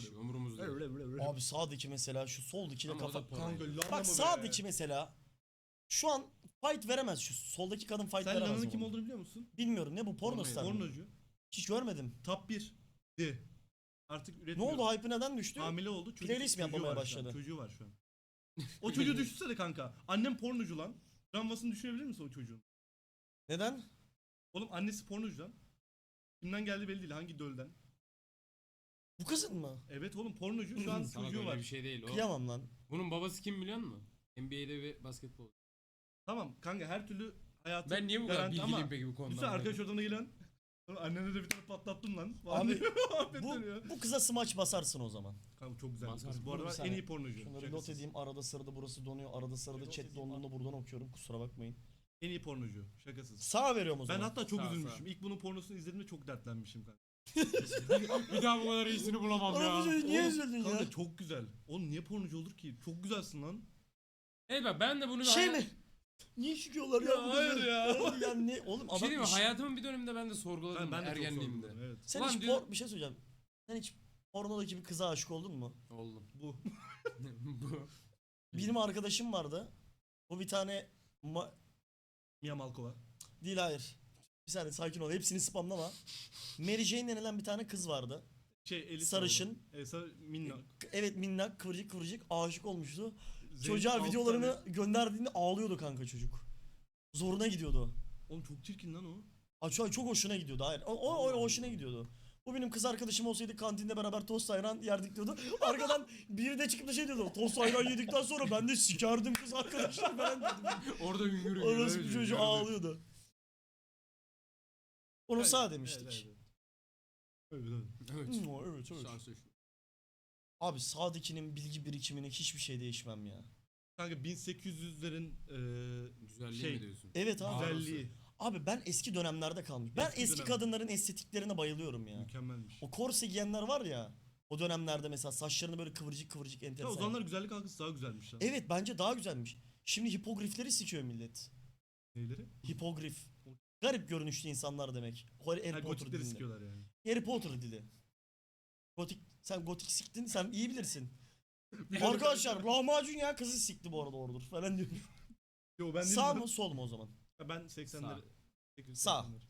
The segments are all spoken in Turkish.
Hiç umurumuzda. yok. Abi sağdaki mesela şu soldaki de Ama o kafa. da porno. Kanka Bak sağdaki mesela şu an fight veremez şu soldaki kadın fight Sen veremez. Lana'nın kim arada. olduğunu biliyor musun? Bilmiyorum ne bu porno Porno- star mı? Pornocu. Hiç görmedim. Top 1. De. Artık Ne üretmiyor. oldu hype'ı neden düştü? Hamile oldu. Çocuk, Playlist mi çocuğu yapmaya var şu an, başladı? Çocuğu var şu an. o çocuğu düşünsene kanka. Annem pornocu lan. Travmasını düşünebilir misin o çocuğun? Neden? Oğlum annesi pornocu lan. Kimden geldi belli değil. Hangi dölden. Bu kızın mı? Evet oğlum pornocu şu an Salak çocuğu öyle var. bir şey değil. O, Kıyamam lan. Bunun babası kim biliyor musun? NBA'de bir basketbol. Tamam kanka her türlü hayatı Ben niye bu kadar garanti bilgiliyim ama peki bu konuda? Düşünsene arkadaş oradan gelen. Sonra Annene de bir tane patlattım lan. Abi, Bu, bu kıza smaç basarsın o zaman. Kanka çok güzel. bir kız. Bu Dur bir arada en saniye. iyi pornocu. Şunları not Şakasız. edeyim. Arada sırada burası donuyor. Arada sırada chat donduğunda buradan okuyorum. Kusura bakmayın. En iyi pornocu. Şakasız. Sağ veriyorum o Ben zaman. hatta çok Sağ, üzülmüşüm. İlk bunun pornosunu izlediğimde çok dertlenmişim kanka. Bir daha bu kadar iyisini bulamam Oğlum ya. çocuk niye Oğlum, üzüldün Kanka ya? çok güzel. Oğlum niye pornocu olur ki? Çok güzelsin lan. Bak ben de bunu bir Şey mi? Niye çıkıyorlar ya? Ya bu hayır ya. Oğlum ya ne? Oğlum Bir adam şey diyeyim mi? iş- Hayatımın bir döneminde ben de sorguladım Ben, ben de çok ergenliğimde. sorguladım, Evet. Sen Ulan hiç diyor- por- bir şey söyleyeceğim. Sen hiç pornodaki bir kıza aşık oldun mu? Oldum. Bu. bu. Benim arkadaşım vardı. Bu bir tane ma- Mia Malkova. değil hayır. Bir saniye sakin ol. Hepsini spamlama. Mary Jane denilen bir tane kız vardı. Şey Elisa Sarışın. E, sar minnak. Evet minnak kıvırcık kıvırcık aşık olmuştu. Zenci Çocuğa videolarını tane- gönderdiğinde ağlıyordu kanka çocuk. Zoruna gidiyordu. Oğlum çok çirkin lan o. Aa, çok, çok hoşuna gidiyordu. Hayır. O, o, o hoşuna gidiyordu. Bu benim kız arkadaşım olsaydı kantinde beraber tost ayran yerdik diyordu. Arkadan biri de çıkıp da şey diyordu. Tost ayran yedikten sonra ben de sikerdim kız arkadaşlar falan dedim. Orada hüngür hüngür. Orası çocuğu hüngür. ağlıyordu. Onu Evet, sağ demiştik. evet, evet. Evet, evet. Evet. Hmm, evet evet. Şans eşit. Abi sağdakinin bilgi birikimine hiçbir şey değişmem ya. Kanka 1800'lerin eee Güzelliği Şey- mi diyorsun? Evet abi. Güzel. güzelliği Abi ben eski dönemlerde kalmış. Ben Eski eski dönem. kadınların estetiklerine bayılıyorum ya. mükemmelmiş. O korse giyenler var ya. O dönemlerde mesela saçlarını böyle kıvırcık kıvırcık Ya enteresan. o zamanlar güzellik algısı daha güzelmiş lan. Evet bence daha güzelmiş. Şimdi hipogrifleri sikiyor millet. Neyleri? Hipogrif. Garip görünüşlü insanlar demek. Harry, Harry Ha, Potter dilinde. sikiyorlar yani. Harry Potter dili. Gotik, sen gotik siktin sen iyi bilirsin. Arkadaşlar lahmacun ya kızı sikti bu arada oradır falan diyor. Yo ben Sağ mı sol mu o zaman? lan. Ben 80'leri. Sağ. 80'leri.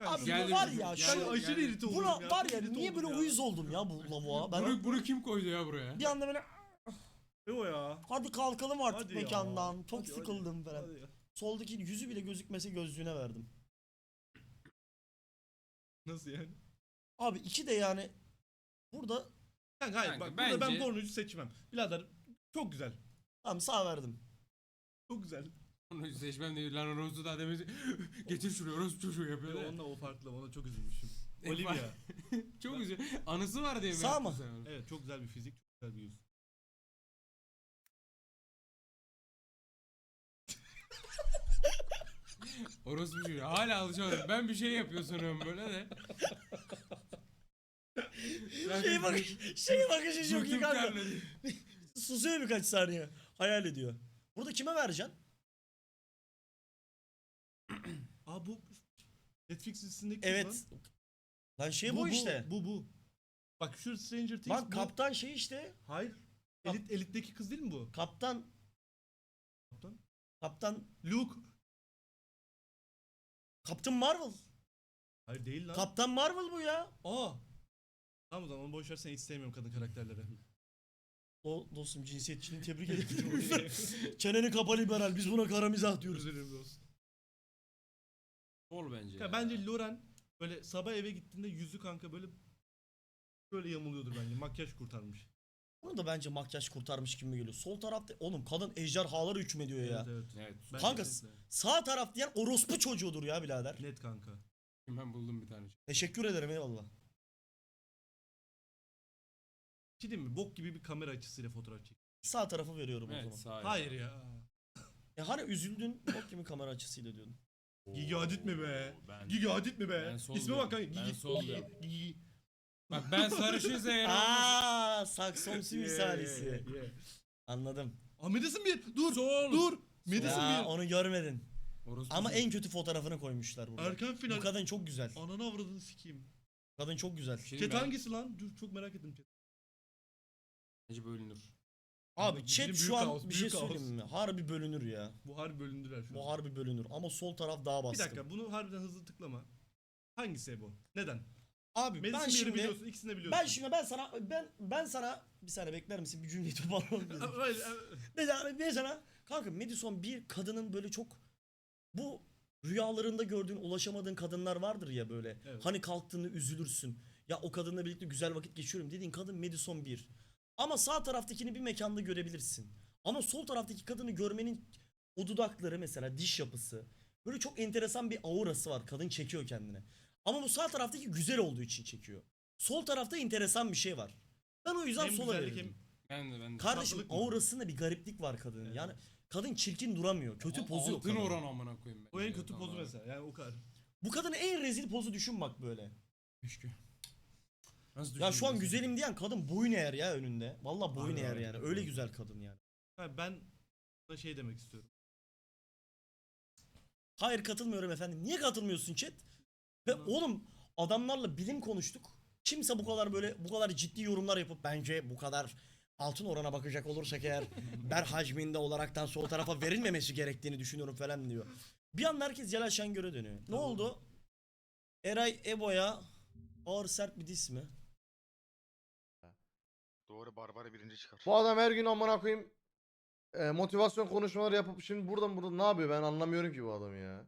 Abi şu- Geldi bu var ya geldi- şu aşırı geldi. irite oldum buna ya. var ya irite niye oldum böyle ya. uyuz oldum ya bu lavuğa. Ben Bunu, bunu kim koydu ya buraya? bir anda böyle Ne o ya? Hadi kalkalım artık Hadi ya. mekandan. Çok Hadi, hadi. sıkıldım falan. Hadi ya. Soldaki yüzü bile gözükmese gözlüğüne verdim. Nasıl yani? Abi iki de yani burada Kanka hayır Kanka, bak burada ben bence- pornocu seçmem. Birader çok güzel. tamam sağ verdim. Çok güzel. Onu seçmem değil. Lan Rose'u daha demin getir şuraya Rose çocuğu yapıyor. Yo, da. onunla o farklı. Ona çok üzülmüşüm. Olivia. Çok güzel. Anısı var diye mi Sağ mı? evet çok güzel bir fizik. Çok güzel bir yüz. Orospu çocuğu. Hala alışamadım. Ben bir şey yapıyor sanıyorum böyle de. Şey bak, şey bakışı çok iyi kanka. terledim. Susuyor birkaç saniye. Hayal ediyor. Burada kime vereceksin? Aa bu Netflix kız Evet. lan. Lan şey bu, işte. Bu bu. Bak şu Stranger Things Bak bu. kaptan şey işte. Hayır. Kap- Elit, elitteki kız değil mi bu? Kaptan. Kaptan. Kaptan. Luke. Kaptan Marvel. Hayır değil lan. Kaptan Marvel bu ya. Aa. Tamam o zaman onu boş ver sen hiç sevmiyorum kadın karakterleri. O dostum cinsiyetçiliğini tebrik ederim. Çeneni kapa liberal. Biz buna kara mizah diyoruz. Özür dilerim dostum. Ol bence. Ya ya. bence Loren böyle sabah eve gittiğinde yüzü kanka böyle böyle yamuluyordur bence. Makyaj kurtarmış. Bunu da bence makyaj kurtarmış gibi geliyor. Sol tarafta oğlum kadın ejderhaları hükmediyor ya. Evet evet. Evet. Bence Kanka net. sağ taraf diyen orospu çocuğudur ya birader. Net kanka. Ben buldum bir tane. Teşekkür ederim eyvallah. Bir şey diyeyim mi? Bok gibi bir kamera açısıyla fotoğraf çek. Sağ tarafı veriyorum o Evet zaman. sağ. Hayır ya. Ya hani üzüldün bok gibi kamera açısıyla diyordun. Gigi Hadid mi be? Ben, Gigi Hadid mi be? Ben sol İsme bak diyorum. kanka. Ben Gigi. sol Gigi. diyorum. Gigi. Bak ben sarışın severim. Aa, saksomsu Yeah, misalisi. yeah, yeah. Anladım. Aa Madison bir. Dur. Sol. Dur. Madison Ya bir. onu görmedin. Orospu Ama en kötü fotoğrafını koymuşlar burada. Erken final. Bu kadın çok güzel. Ananı avradını sikeyim. Kadın çok güzel. Bir şey Chat mi? hangisi lan? Dur çok merak ettim chat. Bence bölünür. Abi Bizim chat büyük şu an kaos, bir şey büyük kaos. söyleyeyim mi? Harbi bölünür ya. Bu harbi bölündüler şu Bu an. harbi bölünür ama sol taraf daha Bir baskın. dakika bunu harbiden hızlı tıklama. Hangisi bu? Neden? Abi Melis'in ben şimdi biliyorsun, ikisini de biliyorsun. ben şimdi ben sana ben ben sana bir saniye bekler misin bir cümleyi toparlamam. Mesela mesela kanka Madison bir kadının böyle çok bu rüyalarında gördüğün ulaşamadığın kadınlar vardır ya böyle. Evet. Hani kalktığında üzülürsün. Ya o kadınla birlikte güzel vakit geçiyorum dediğin kadın Madison 1. Ama sağ taraftakini bir mekanda görebilirsin. Ama sol taraftaki kadını görmenin o dudakları mesela diş yapısı böyle çok enteresan bir aurası var. Kadın çekiyor kendine. Ama bu sağ taraftaki güzel olduğu için çekiyor. Sol tarafta enteresan bir şey var. Ben o yüzden hem sola güzellik hem Ben de ben de. Kardeşim Tatlılık mı? aurasında bir gariplik var kadının. Evet. Yani kadın çirkin duramıyor. Kötü Ama pozu yok. Altın kadının. oran amına koyayım ben. o en kötü pozu mesela. Yani o kadar. Bu kadının en rezil pozu düşün bak böyle. Keşke. Nasıl Ya şu an düşünüyorsun? güzelim diyen kadın boyun eğer ya önünde. Vallahi boyun Harbi eğer öyle. yani. Öyle güzel kadın yani. Ha, ben buna şey demek istiyorum. Hayır katılmıyorum efendim. Niye katılmıyorsun chat? Ve oğlum adamlarla bilim konuştuk. Kimse bu kadar böyle bu kadar ciddi yorumlar yapıp bence bu kadar altın orana bakacak olursak eğer ber hacminde olaraktan sol tarafa verilmemesi gerektiğini düşünüyorum falan diyor. Bir anda herkes Celal Şengör'e dönüyor. Ne Tamam. oldu? Eray Ebo'ya ağır sert bir dis mi? Doğru Barbara birinci çıkar. Bu adam her gün amına koyayım e, motivasyon konuşmaları yapıp şimdi buradan burada ne yapıyor ben anlamıyorum ki bu adamı ya.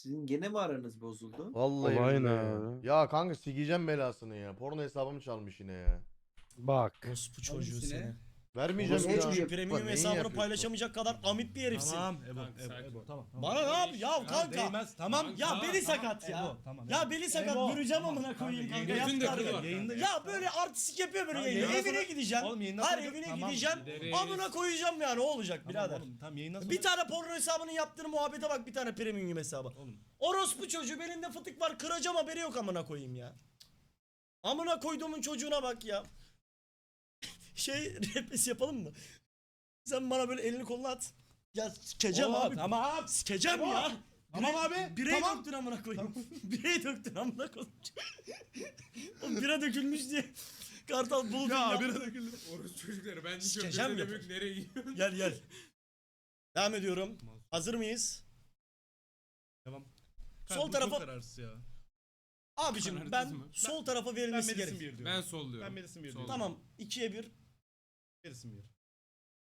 Sizin gene mi aranız bozuldu? Vallahi Olay billahi ya. Ya kanka sikeceğim belasını ya. Porno hesabımı çalmış yine ya. Bak. Orospu çocuğu Hangisine? seni. Vermeyeceğim Oğlum, ya. çocuğu premium neyin hesabını yapıyorsun? paylaşamayacak kadar amit bir herifsin. Tamam Ebo, Kanka, Ebo, sakin. Ebo, tamam. tamam. Bana ne yap ya kanka? Değmez. Tamam. Ya Tamam, beli tamam, sakat ya. Ebo, tamam, Ya beli sakat Ebo, vuracağım tamam, amına koyayım kanka, kanka. yayında- Yaptı Yayında harbi. kız var Yayında- Ya böyle artistik yapıyor böyle Tamam, yayında. yayından Evine sonra- gideceğim. Oğlum yayından sonra- evine Tamam. gideceğim. Gideriz. Amına koyacağım yani o olacak birader. oğlum, tamam yayından sonra. Bir tane porno hesabının yaptığı muhabbete bak bir tane premium hesabı. Orospu çocuğu belinde fıtık var kıracağım haberi yok amına koyayım ya. Amına koyduğumun çocuğuna bak ya. Şey repes yapalım mı? Sen bana böyle elini kolunu at. Ya sikeceğim Oo, abi. Tamam. Sikeceğim Tamam. ya. Tamam abi, Birey tamam. döktün amına koyayım. birey döktün amına koyayım. Oğlum bire dökülmüş diye. Kartal bulut. Ya bir döküldü. Orası çocukları ben Sikeceğim diyeceğim ya. demek nereye gidiyorsun? Gel gel. Devam ediyorum. Hazır mıyız? Tamam. Sol Kanka, bu tarafa- Çok kararsız ya. Abicim Kanarsız ben mı? sol tarafa Ben verilmesi Melis'in gerek. bir diyorum. Ben solluyorum. Ben Melis'in bir Sol. diyorum. Tamam 2'ye 1. Melis'in bir.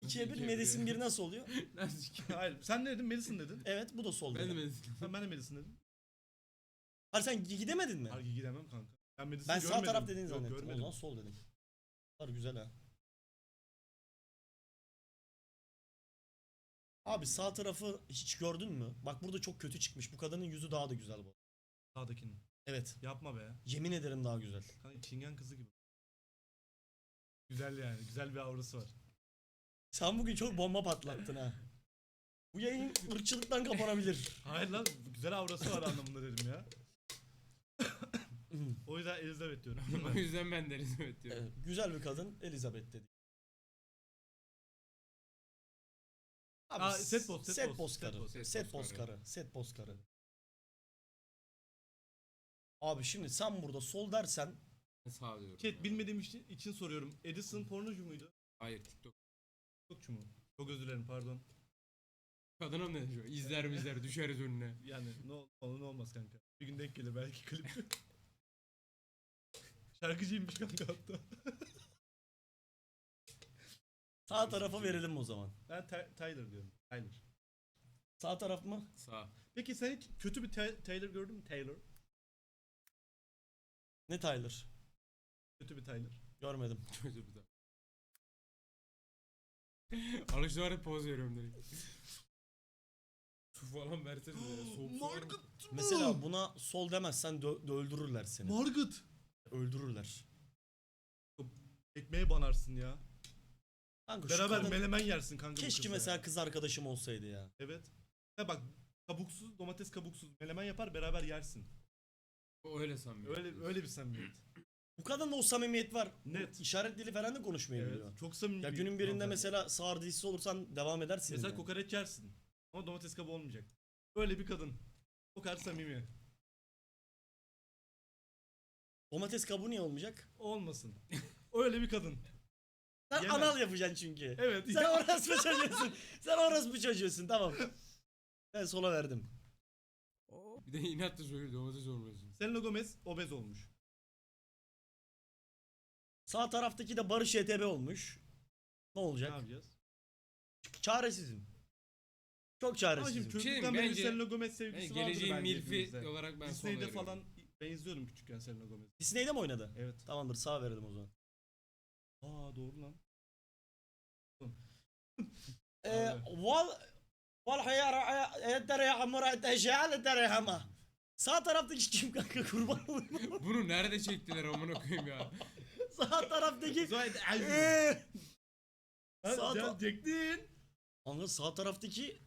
2'ye 1 İkiye Melis'in bir. 1 nasıl oluyor? Lan sikeyim. Hayır sen ne dedin Melis'in dedin. Evet bu da sol Ben de dedi. Melis'im. Sen ben de Melis'in dedim. Hayır sen gidemedin mi? Harbi gidemem kanka. Ben Melis'in Ben görmedim. sağ taraf dediğini Yok, zannettim. O görmedim. zaman sol dedim. Var güzel ha. Abi sağ tarafı hiç gördün mü? Bak burada çok kötü çıkmış. Bu kadının yüzü daha da güzel bu. Sağdakinin. Evet. Yapma be. Yemin ederim daha güzel. Kanka çingen kızı gibi. Güzel yani. Güzel bir aurası var. Sen bugün çok bomba patlattın ha. Bu yayın ırkçılıktan kapanabilir. Hayır lan güzel aurası var anlamında dedim ya. o yüzden Elizabeth diyorum. o yüzden ben de Elizabeth diyorum. Evet, güzel bir kadın Elizabeth dedi. Abi, Aa, set boss, set set boss, set karı. boss, set Set boss karı. Set boss karı. Abi şimdi sen burada sol dersen Ben Sağ diyorum. Chat bilmediğim için, için soruyorum. Edison pornocu muydu? Hayır TikTok. TikTokçu mu? Çok özür dilerim pardon. Kadına ne diyor? İzler mi izler düşeriz önüne. Yani ne ol- olur ne olmaz kanka. Bir gün denk gelir belki klip. Şarkıcıymış kanka hatta. sağ tarafa verelim o zaman. Ben Ty- Tyler diyorum. Tyler. Sağ taraf mı? Sağ. Peki sen hiç kötü bir Ta- Taylor gördün mü? Taylor. Ne Tyler? Kötü bir Tyler. Görmedim. Çocuğu bir daha. Alıştı var ya poz veriyorum direkt. Su falan versene ya. Soğuk su var mı? Mesela buna sol demezsen dö- de öldürürler seni. Margaret. öldürürler. Ekmeğe banarsın ya. Kanka şu Beraber kadın- menemen yersin kanka bu keşke kızla mesela ya. kız arkadaşım olsaydı ya. Evet. Ha bak kabuksuz domates kabuksuz menemen yapar beraber yersin. O öyle sanmıyorum. Öyle öyle bir samimiyet. Bu kadında o samimiyet var. Net. İşaret dili falan da konuşmayı Evet. biliyor. Çok samimi. Ya bir günün birinde hanımefendi. mesela sağır dizisi olursan devam edersin. Mesela yani. kokoreç yersin. Ama domates kabuğu olmayacak. Böyle bir kadın. O kadar samimi. Domates kabuğu niye olmayacak? Olmasın. Öyle bir kadın. Sen Yemez. anal yapacaksın çünkü. Evet. Sen orası mı çocuğusun? Sen orası mı çocuğusun? Tamam. Ben sola verdim. Bir de inatla söylüyor domates olmasın. Selena Gomez obez olmuş. Sağ taraftaki de Barış YTB olmuş. Ne Ne olacak? yapacağız? Çaresizim. Çok çaresizim. şey diyeyim, beri bence- Selena Gomez Yani sevgisi vardır geleceğin bence milfi hepimizde. olarak ben sola Disney'de veriyorum. falan benziyorum küçükken Selena Gomez. Disney'de mi oynadı? Evet. Tamamdır sağ verelim o zaman. Aa doğru lan. Ee, val val hayara dere amura teşeal dere hama. Sağ taraftaki kim kanka kurban olayım. Bunu nerede çektiler amına koyayım ya. Sağ taraftaki Zahid Ee, Sağ Sağ ta-. Kanka sağ taraftaki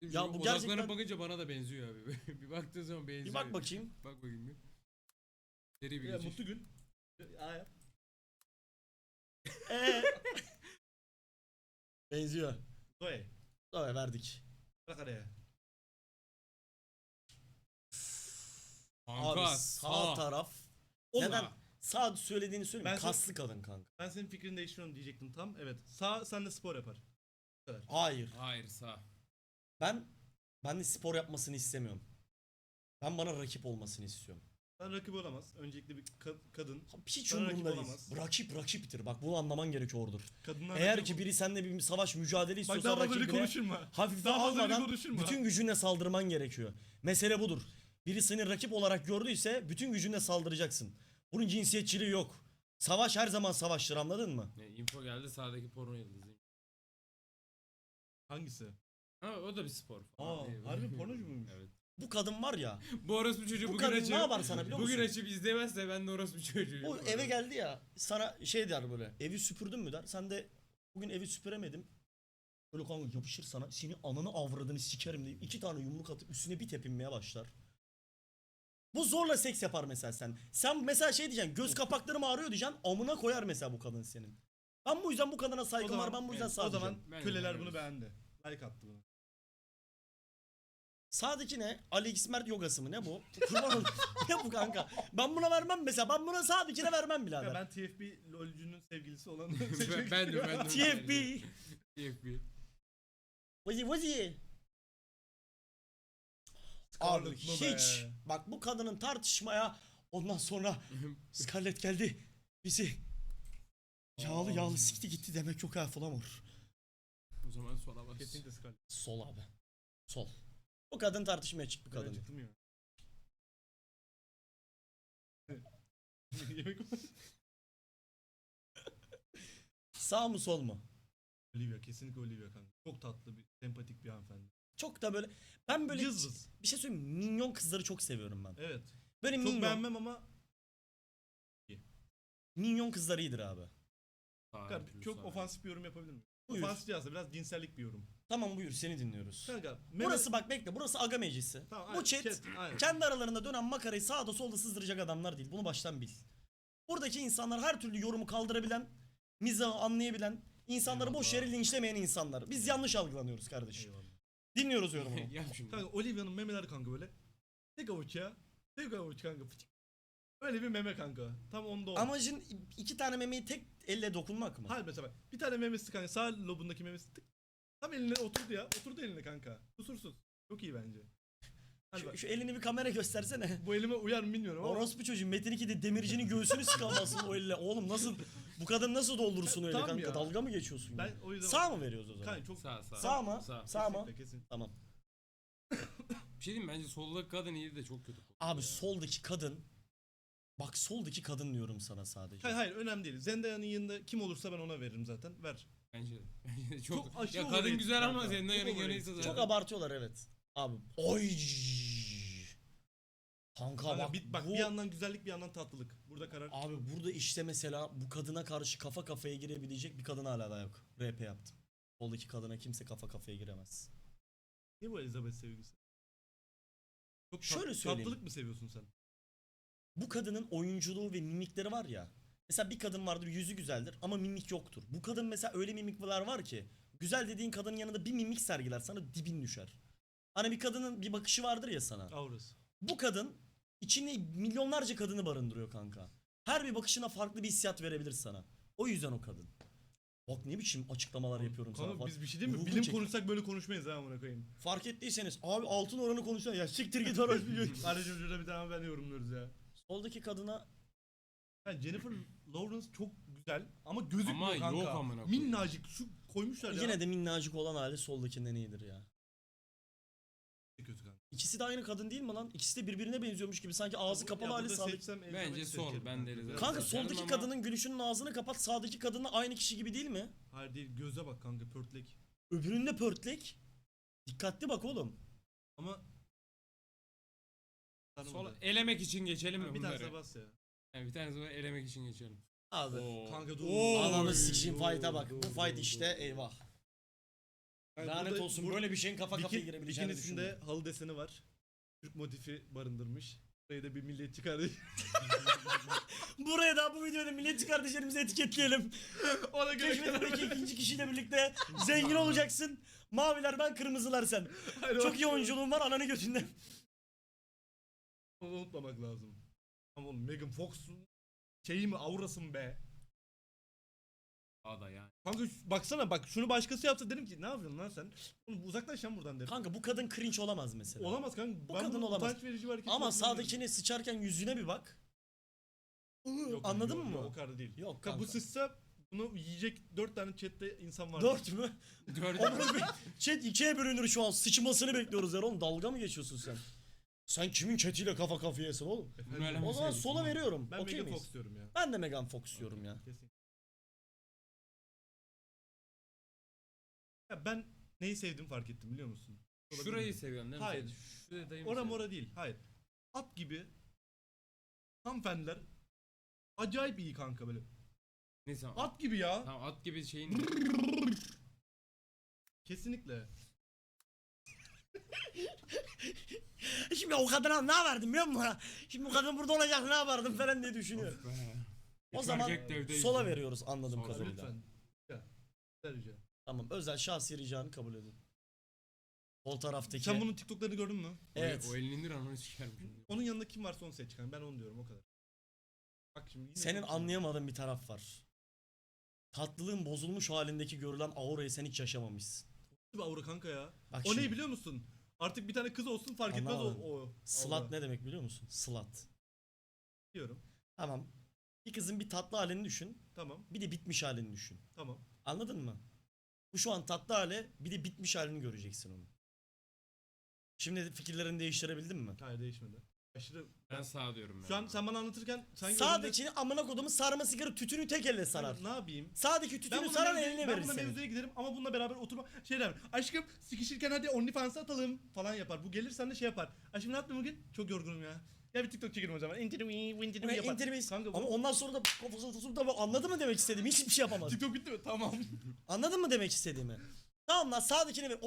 Ya bu gerçekten- bakınca bana da benziyor abi. bir baktığın zaman benziyor. bir bak bakayım. Bak bakayım bir. Seri bir Ya geçiş. mutlu gün. Aa, Ee. Benziyor. Zoe. Tamam verdik. Bak araya. Kanka Abi sağ taraf. Oğlum, Neden? Sağ söylediğini söyleyeyim. Ben Kaslı kadın kanka. Ben senin fikrini değiştiriyorum diyecektim tam. Evet. Sağ senle spor yapar. Hayır. Hayır sağ. Ben ben de spor yapmasını istemiyorum. Ben bana rakip olmasını istiyorum. Ben rakip olamaz. Öncelikle bir ka- kadın. Hiç Bana rakip umurumda değil. olamaz. Rakip rakiptir. Bak bunu anlaman gerekiyordur. Kadınlar Eğer rakip- ki biri seninle bir savaş mücadele Bak istiyorsa daha fazla öyle rakibine konuşurma. hafife Daha fazla öyle almadan konuşurma. bütün gücünle saldırman gerekiyor. Mesele budur. Biri seni rakip olarak gördüyse bütün gücünle saldıracaksın. Bunun cinsiyetçiliği yok. Savaş her zaman savaştır anladın mı? Ne, info geldi sağdaki porno yıldızı. Hangisi? Ha o da bir spor. falan Aa, değil. harbi pornocu muymuş? Evet. Bu kadın var ya. Bu orospu çocuğu Bu bugün kadın açıp ne yapar sana biliyor Bugün musun? açıp izlemezse ben de orospu çocuğuyum. Bu eve geldi ya sana şey der böyle evi süpürdün mü der. Sen de bugün evi süpüremedim. Böyle kanka yapışır sana seni ananı avradını sikerim diye iki tane yumruk atıp üstüne bir tepinmeye başlar. Bu zorla seks yapar mesela sen. Sen mesela şey diyeceksin göz kapaklarım ağrıyor diyeceksin amına koyar mesela bu kadın senin. Ben bu yüzden bu kadına saygım var ben bu yüzden O zaman Ben köleler bunu bunu beğendi. Like attı bunu. Sağdaki ne? Ali Xmert yogası mı ne bu? Kurban ne bu kanka? Ben buna vermem mesela. Ben buna sağdakine vermem Ya birader. ben TFB lolcunun sevgilisi olan ben, ben de ben de. TFB. TFB. Vazi vazi. Abi hiç. be? Bak bu kadının tartışmaya ondan sonra Scarlett geldi. Bizi yağlı yağlı sikti gitti demek yok ha Flamur. o zaman sola bas. Kesinlikle Scarlett. Sol abi. Sol. Bu kadın tartışmaya çıktı Ben kadın. acıktım ya. Yemek. Sağ mı sol mu? Olivia kesinlikle Olivia kanka. Çok tatlı bir sempatik bir hanımefendi. Çok da böyle ben böyle Cızbız. bir şey söyleyeyim mi? minyon kızları çok seviyorum ben. Evet. Böyle Çok minyon, beğenmem ama minyon kızları iyidir abi. Kanka, çok ofansif bir yorum yapabilir miyim? Buyur. Ofansif değil aslında biraz cinsellik bir yorum. Tamam buyur seni dinliyoruz. Kanka meme... Burası bak bekle burası aga meclisi. Tamam, Bu aynen, chat aynen. kendi aralarında dönen makarayı sağda solda sızdıracak adamlar değil. Bunu baştan bil. Buradaki insanlar her türlü yorumu kaldırabilen, mizahı anlayabilen, insanları boş yere linçlemeyen insanlar. Biz yanlış algılanıyoruz kardeşim. Eyvallah. Dinliyoruz yorumunu. Yap şimdi. Kanka Olivia'nın memeleri kanka böyle. Tek avuç ya. Tek avuç kanka. Fıçık. Öyle bir meme kanka. Tam onda o. Amacın iki tane memeyi tek elle dokunmak mı? Hayır mesela bak, bir tane memesi kanka sağ lobundaki memesi tık. Tam eline oturdu ya. Oturdu eline kanka. Kusursuz. Çok iyi bence. Hadi bak. Şu, şu elini bir kamera göstersene. Bu elime uyar mı bilmiyorum ama. Orospu çocuğu Metin 2'de demircinin göğsünü sıkamazsın o elle. Oğlum nasıl bu kadın nasıl doldursun öyle Tam kanka? ya. Dalga mı geçiyorsun ya? Ben o yüzden... Sağ mı veriyoruz o zaman? Kanka çok... Sağ sağ. Sağ mı? Sağ. Sağ mı? Kesinlikle, kesinlikle. Tamam. Bir şey diyeyim mi? bence soldaki kadın iyi de çok kötü. Abi ya. soldaki kadın Bak soldaki kadın diyorum sana sadece. Hayır hayır önemli değil. Zendaya'nın yanında kim olursa ben ona veririm zaten. Ver. Bence de. Bence de çok, Çok aşırı ya kadın overrated güzel ama kanka. senin Çok yanın overrated. yanıysa zaten. Çok abartıyorlar evet. Abi oy. Kanka, bak, bir, bak bu, bir yandan güzellik bir yandan tatlılık. Burada karar. Abi burada işte mesela bu kadına karşı kafa kafaya girebilecek bir kadın hala da yok. RP yaptım. Soldaki kadına kimse kafa kafaya giremez. Niye bu Elizabeth sevgisi? Çok tat- Şöyle söyleyeyim. Tatlılık mı seviyorsun sen? Bu kadının oyunculuğu ve mimikleri var ya. Mesela bir kadın vardır yüzü güzeldir ama mimik yoktur. Bu kadın mesela öyle mimikler var ki güzel dediğin kadının yanında bir mimik sergiler sana dibin düşer. Hani bir kadının bir bakışı vardır ya sana. Aurası. Bu kadın içinde milyonlarca kadını barındırıyor kanka. Her bir bakışına farklı bir hissiyat verebilir sana. O yüzden o kadın. Bak ne biçim açıklamalar yapıyorum sana. Kanka biz bir şey değil mi? Ruhun Bilim çek- konuşsak böyle konuşmayız ha amına koyayım. fark ettiyseniz abi altın oranı konuşuyor ya siktir git orası bir Kardeşim şurada bir tane ben yorumluyoruz ya. Soldaki kadına Yani Jennifer Lawrence çok güzel ama gözükmüyor Ama kanka. yok amına koyayım. Minnacık şu koymuşlar ya. yine de minnacık olan hali soldakinden iyidir ya. kötü kanka. İkisi de aynı kadın değil mi lan? İkisi de birbirine benziyormuş gibi sanki ağzı Ya kapalı hali sağdaki. Bence sol, ben de Elizabeth. Kanka Seçerim soldaki ama- kadının gülüşünün ağzını kapat sağdaki kadınla aynı kişi gibi değil mi? Hayır değil göze bak kanka pörtlek. Öbüründe pörtlek. Dikkatli bak oğlum. Ama Sol elemek için geçelim mi bir bunları? tanesi bas ya. Yani bir tanesi var elemek için geçelim. Abi. Oo. Kanka dur. Oo. Ananı sikişim fight'a bak. Bu fight işte eyvah. Yani Lanet burada- olsun burada böyle bir şeyin kafa kafaya Biki- girebileceğini bikinisinde düşündüm. halı deseni var. Türk motifi barındırmış. Buraya da bir milliyetçi kardeş. Buraya da bu videoda milletçi kardeşlerimizi etiketleyelim. Ona göre Keşfetindeki ikinci kişiyle birlikte zengin olacaksın. Maviler ben kırmızılar sen. Hayır, Çok iyi oyunculuğun var ananı götünden. Onu unutmamak lazım. Ama oğlum Megan Fox'un şeyi mi aurası mı be? Daha da yani. Kanka şu- baksana bak şunu başkası yapsa derim ki ne yapıyorsun lan sen? Oğlum uzaklaş lan buradan derim. Kanka bu kadın cringe olamaz mesela. Olamaz kanka. Bu ben kadın olamaz. Utanç verici bir hareket Ama olduğunu sağdakini sıçarken yüzüne bir bak. Yok, Anladın yok, mı? Yok, o kadar değil. Yok Kanka bu sıçsa bunu yiyecek dört tane chatte insan var. Dört mü? Gördün mü? Chat ikiye bölünür şu an. Sıçmasını bekliyoruz ya oğlum. Dalga mı geçiyorsun sen? Sen kimin chatiyle kafa kafayasın oğlum? Bunu elemek O zaman sola veriyorum. Ben Okey Megan miyiz? Fox diyorum ya. Ben de Megan Fox diyorum ya. Kesin. Ya ben neyi sevdim fark ettim biliyor musun? Olabilir Şurayı mi? seviyorsun değil mi? Hayır. Şu detayı mı Ora seviyorsun? mora değil. Hayır. At gibi hanımefendiler acayip iyi kanka böyle. Neyse. At. At gibi ya. Tamam at gibi şeyin. Kesinlikle. Şimdi o kadına ne yapardım biliyor musun? Şimdi bu kadın burada olacak ne yapardım falan diye düşünüyor. Of be. O Hiç zaman erkek sola veriyoruz anladığım Sola, kadarıyla. Lütfen. Güzel rica. Tamam özel şahsi ricanı kabul edin. Sol taraftaki. Sen bunun TikTok'larını gördün mü? Evet. O, o elini indir ananı sikerim. Onun yanında kim varsa onu seç kanka. Ben onu diyorum o kadar. Bak şimdi. yine Senin anlayamadığın bir taraf var. Tatlılığın bozulmuş halindeki görülen aurayı sen hiç yaşamamışsın. bir aura kanka ya. Bak O şimdi, ne biliyor musun? Artık bir tane kız olsun fark etmez o. Anlamadım. o Slut aura. ne demek biliyor musun? Slut. Diyorum. Tamam. Bir kızın bir tatlı halini düşün. Tamam. Bir de bitmiş halini düşün. Tamam. Anladın mı? Bu şu an tatlı hali bir de bitmiş halini göreceksin onu. Şimdi fikirlerini değiştirebildin mi? Hayır değişmedi. Aşırı. Ben sağ diyorum Şu ya. an sen bana anlatırken sanki Sağdakini amına kodumu sarma sigara tütünü tek elle sarar. Ne yapayım? Sağdaki Ben tütünü buna, saran mevzuya, eline ben verir buna seni. mevzuya giderim ama bununla beraber oturma şey der. Aşkım sıkışırken hadi OnlyFans'a atalım falan yapar. Bu gelir sen de şey yapar. Aşkım ne yaptın bugün? Çok yorgunum ya. Ya bir TikTok çekelim o zaman. İndirimi Ve yapar. interviews. Kanka Ama ondan sonra da kafasını tutup da anladın mı demek istediğimi? Hiçbir şey yapamaz. TikTok bitti mi? Tamam. Anladın mı demek istediğimi? Tamam lan sağdakini ver.